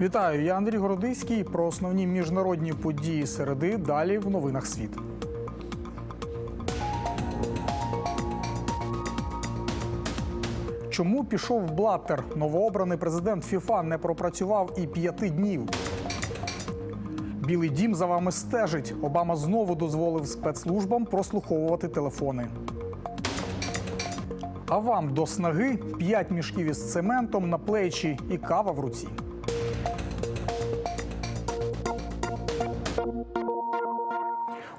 Вітаю, я Андрій Городиський. Про основні міжнародні події середи далі в новинах світ. Чому пішов Блаттер? Новообраний президент ФІФА не пропрацював і п'яти днів. Білий дім за вами стежить. Обама знову дозволив спецслужбам прослуховувати телефони. А вам до снаги 5 мішків із цементом на плечі і кава в руці.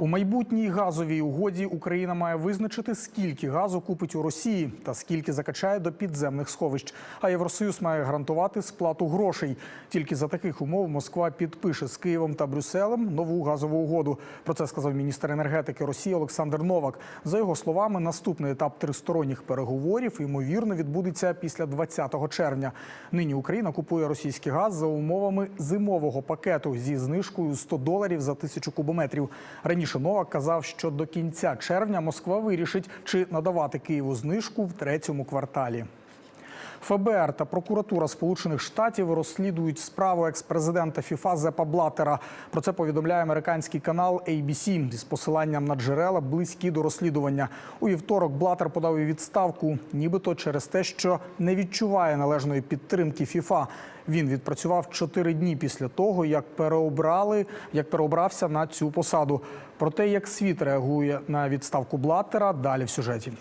У майбутній газовій угоді Україна має визначити, скільки газу купить у Росії та скільки закачає до підземних сховищ. А Євросоюз має гарантувати сплату грошей. Тільки за таких умов Москва підпише з Києвом та Брюсселем нову газову угоду. Про це сказав міністр енергетики Росії Олександр Новак. За його словами, наступний етап тристоронніх переговорів ймовірно відбудеться після 20 червня. Нині Україна купує російський газ за умовами зимового пакету зі знижкою 100 доларів за тисячу кубометрів. Раніше Новак казав, що до кінця червня Москва вирішить, чи надавати Києву знижку в третьому кварталі. ФБР та прокуратура Сполучених Штатів розслідують справу екс-президента ФІФА Зепа Блатера. Про це повідомляє американський канал ABC з посиланням на джерела близькі до розслідування. У вівторок Блатер подав у відставку, нібито через те, що не відчуває належної підтримки ФІФА. Він відпрацював чотири дні після того, як переобрали, як переобрався на цю посаду. Про те, як світ реагує на відставку Блаттера, далі в сюжеті.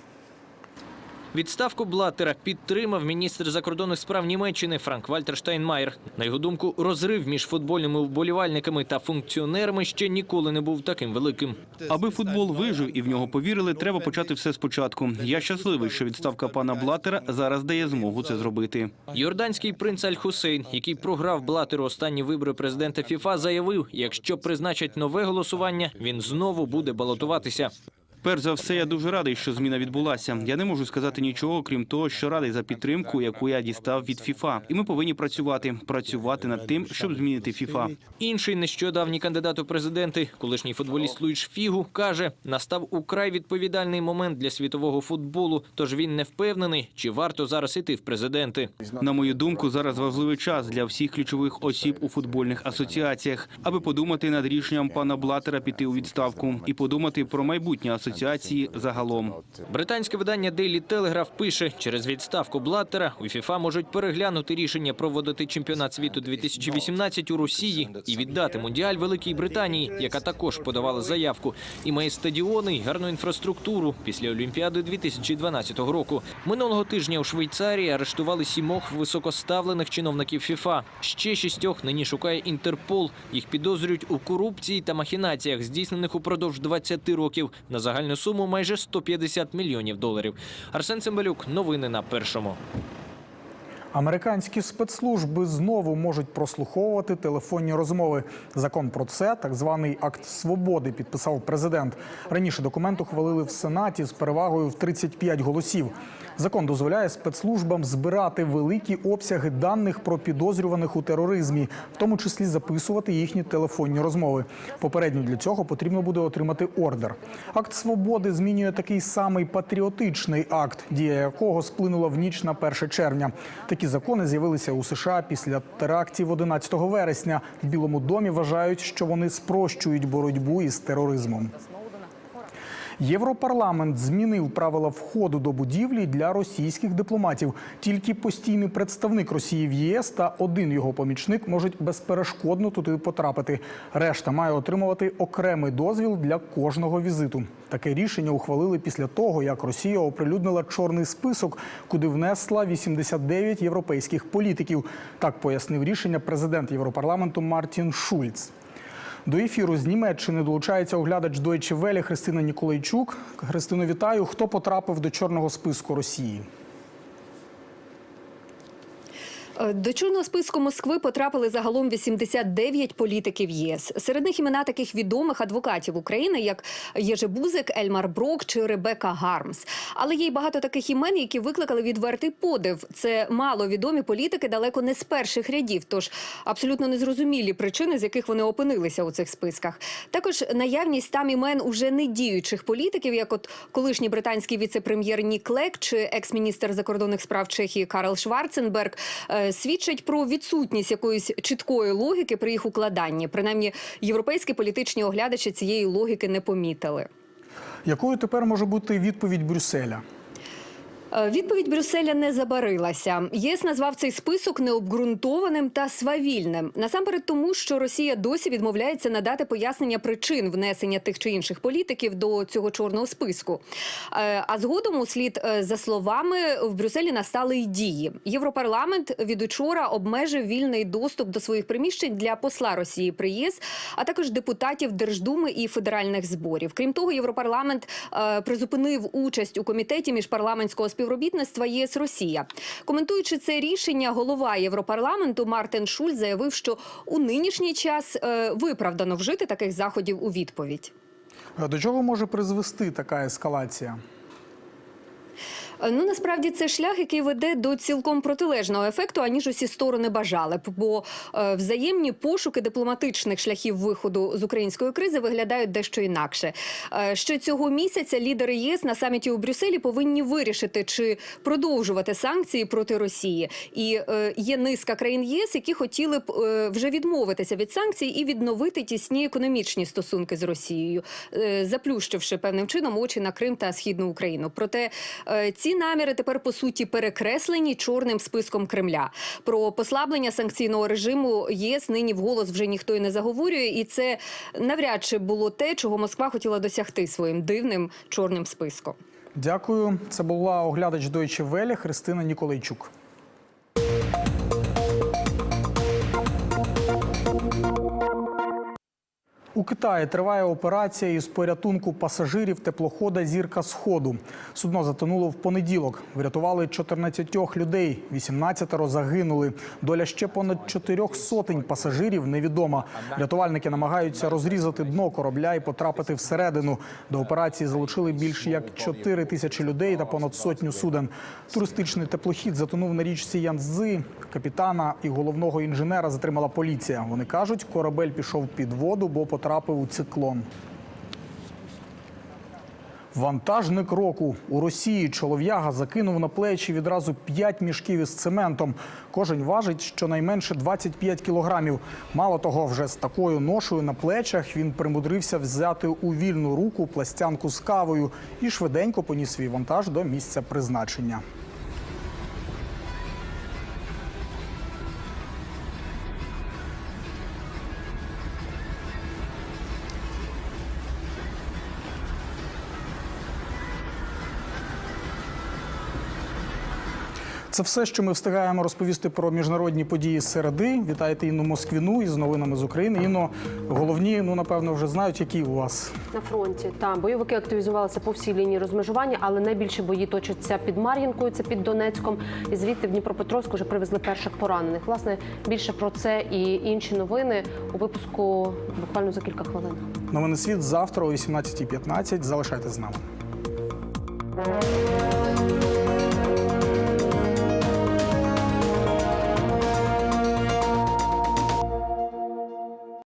Відставку Блаттера підтримав міністр закордонних справ Німеччини Франк Вальтер Штайнмаєр. На його думку, розрив між футбольними вболівальниками та функціонерами ще ніколи не був таким великим. Аби футбол вижив і в нього повірили, треба почати все спочатку. Я щасливий, що відставка пана Блатера зараз дає змогу це зробити. Йорданський принц Аль Хусейн, який програв Блатеру останні вибори президента ФІФА, заявив, якщо призначать нове голосування, він знову буде балотуватися. Перш за все, я дуже радий, що зміна відбулася. Я не можу сказати нічого, крім того, що радий за підтримку, яку я дістав від ФІФА. І ми повинні працювати, працювати над тим, щоб змінити ФІФА. Інший нещодавній кандидат у президенти, колишній футболіст Луїдж Фігу, каже, настав украй відповідальний момент для світового футболу. Тож він не впевнений, чи варто зараз іти в президенти. На мою думку, зараз важливий час для всіх ключових осіб у футбольних асоціаціях, аби подумати над рішенням пана Блатера піти у відставку і подумати про майбутнє асоціації загалом. Британське видання Daily Telegraph пише, через відставку Блаттера у ФІФА можуть переглянути рішення проводити чемпіонат світу 2018 у Росії і віддати мундіаль Великій Британії, яка також подавала заявку, і має стадіони і гарну інфраструктуру після Олімпіади 2012 року. Минулого тижня у Швейцарії арештували сімох високоставлених чиновників ФІФА. Ще шістьох нині шукає Інтерпол. Їх підозрюють у корупції та махінаціях, здійснених упродовж 20 років на загальну суму майже 150 мільйонів доларів. Арсен Цимбалюк, новини на першому. Американські спецслужби знову можуть прослуховувати телефонні розмови. Закон про це, так званий акт свободи, підписав президент. Раніше документ ухвалили в Сенаті з перевагою в 35 голосів. Закон дозволяє спецслужбам збирати великі обсяги даних про підозрюваних у тероризмі, в тому числі записувати їхні телефонні розмови. Попередньо для цього потрібно буде отримати ордер. Акт свободи змінює такий самий патріотичний акт, дія якого сплинула в ніч на 1 червня. Такі закони з'явилися у США після терактів 11 вересня. В Білому домі вважають, що вони спрощують боротьбу із тероризмом. Європарламент змінив правила входу до будівлі для російських дипломатів. Тільки постійний представник Росії в ЄС та один його помічник можуть безперешкодно туди потрапити. Решта має отримувати окремий дозвіл для кожного візиту. Таке рішення ухвалили після того, як Росія оприлюднила чорний список, куди внесла 89 європейських політиків. Так пояснив рішення президент Європарламенту Мартін Шульц. До ефіру з Німеччини долучається оглядач Deutsche Welle Христина Ніколайчук. Христину, вітаю. Хто потрапив до чорного списку Росії? До чорного списку Москви потрапили загалом 89 політиків ЄС. Серед них імена таких відомих адвокатів України, як Єжи Бузик, Ельмар Брок чи Ребека Гармс. Але є й багато таких імен, які викликали відвертий подив. Це маловідомі політики далеко не з перших рядів, тож абсолютно незрозумілі причини, з яких вони опинилися у цих списках. Також наявність там імен уже не діючих політиків, як от колишній британський віце-прем'єр Нік Лек чи екс-міністр закордонних справ Чехії Карл Шварценберг. Свідчать про відсутність якоїсь чіткої логіки при їх укладанні. Принаймні, європейські політичні оглядачі цієї логіки не помітили. Якою тепер може бути відповідь Брюсселя? Е, Відповідь Брюсселя не забарилася. ЄС назвав цей список необґрунтованим та свавільним. Насамперед, тому що Росія досі відмовляється надати пояснення причин внесення тих чи інших політиків до цього чорного списку. Е, А згодом, услід е, за словами, в Брюсселі настали й дії. Європарламент від учора обмежив вільний доступ до своїх приміщень для посла Росії при ЄС, а також депутатів Держдуми і федеральних зборів. Крім того, Європарламент призупинив участь у комітеті міжпарламентського співробітництва ЄС Росія. Коментуючи це рішення, голова Європарламенту Мартин Шуль заявив, що у нинішній час е, виправдано вжити таких заходів у відповідь. До чого може призвести така ескалація? Е, Ну насправді це шлях, який веде до цілком протилежного ефекту, аніж усі сторони бажали. б. Бо е, взаємні пошуки дипломатичних шляхів виходу з української кризи виглядають дещо інакше. Е, ще цього місяця лідери ЄС на саміті у Брюсселі повинні вирішити, чи продовжувати санкції проти Росії. І є низка країн ЄС, які хотіли б вже відмовитися від санкцій і відновити тісні економічні стосунки з Росією, заплющивши певним чином очі на Крим та східну Україну. Проте е, ці наміри тепер по суті перекреслені чорним списком Кремля. Про послаблення санкційного режиму ЄС нині вголос вже ніхто і не заговорює, і це навряд чи було те, чого Москва хотіла досягти своїм дивним чорним списком. Дякую. Це була оглядач Deutsche Welle Христина Ніколайчук. У Китаї триває операція із порятунку пасажирів теплохода Зірка Сходу. Судно затонуло в понеділок. Врятували 14 людей, 18 загинули. Доля ще понад чотирьох сотень пасажирів невідома. Рятувальники намагаються розрізати дно корабля і потрапити всередину. До операції залучили більше як 4 тисячі людей та понад сотню суден. Туристичний теплохід затонув на річці Янцзи. Капітана і головного інженера затримала поліція. Вони кажуть, корабель пішов під воду, бо потрапив у циклон. Вантажник року у Росії чолов'яга закинув на плечі відразу 5 мішків із цементом. Кожен важить щонайменше 25 кілограмів. Мало того, вже з такою ношою на плечах він примудрився взяти у вільну руку пластянку з кавою і швиденько поніс свій вантаж до місця призначення. Це все, що ми встигаємо розповісти про міжнародні події з середи. Вітаєте Інну Москвіну із новинами з України. Інно, головні, ну напевно, вже знають, які у вас. На фронті там бойовики активізувалися по всій лінії розмежування, але найбільше бої точаться під Мар'їнкою, це під Донецьком. І звідти в Дніпропетровськ вже привезли перших поранених. Власне, більше про це і інші новини у випуску буквально за кілька хвилин. Новини світ завтра о 18.15. Залишайтесь з нами.